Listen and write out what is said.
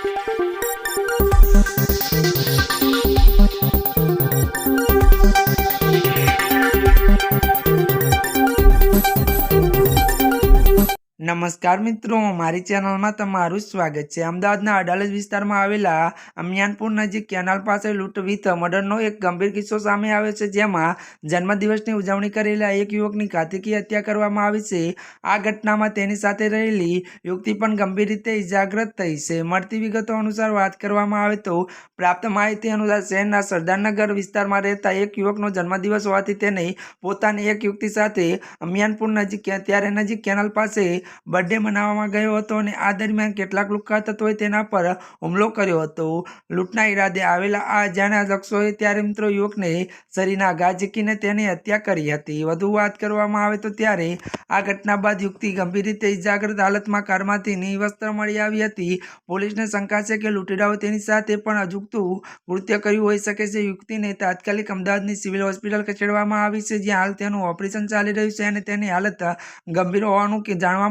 Thank you. નમસ્કાર મિત્રો, મારી ચેનલમાં તમારું સ્વાગત છે. અમદાવાદના અડાલજ વિસ્તારમાં આવેલા અમિયાનપુર નજીક કેનાલ પાસે લૂંટ વિથ મર્ડરનો એક ગંભીર કિસ્સો સામે આવ્યો છે, જેમાં જન્મદિવસની ઉજવણી કરેલા એક યુવકની ઘાતકી હત્યા કરવામાં આવી છે. આ ઘટનામાં તેની સાથે રહેલી યુવતી પણ ગંભીર રીતે ઇજાગ્રસ્ત થઈ છે. મળતી વિગતો અનુસાર વાત કરવામાં આવે તો પ્રાપ્ત માહિતી અનુસાર શહેરના સરદારનગર વિસ્તારમાં રહેતા એક યુવકનો જન્મદિવસ હોવાથી તેને પોતાની એક યુવતી સાથે અમિયાનપુર નજીક, ત્યારે નજીક કેનાલ પાસે બર્થડે મનાવવામાં ગયો હતો અને આ દરમિયાન કેટલાક લુકા તત્વોએ તેના પર હુમલો કર્યો હતો. લૂંટના ઈરાદે આવેલા આ અજાણ્યા શખ્સોએ ત્યારે મિત્રો યુવકને શરીરના ઘા ઝીકીને તેની હત્યા કરી હતી. વધુ વાત કરવામાં આવે તો ત્યારે આ ઘટના બાદ યુવતી ગંભીર રીતે ઇજાગ્રસ્ત હાલતમાં કારમાંથી નિવસ્ત્ર મળી આવી હતી. પોલીસને શંકા છે કે લૂંટેડાઓ તેની સાથે પણ અજુગતું કૃત્ય કર્યું હોઈ શકે છે. યુવતીને તાત્કાલિક અમદાવાદની સિવિલ હોસ્પિટલ ખસેડવામાં આવી છે, જ્યાં હાલ તેનું ઓપરેશન ચાલી રહ્યું છે અને તેની હાલત ગંભીર હોવાનું જાણવા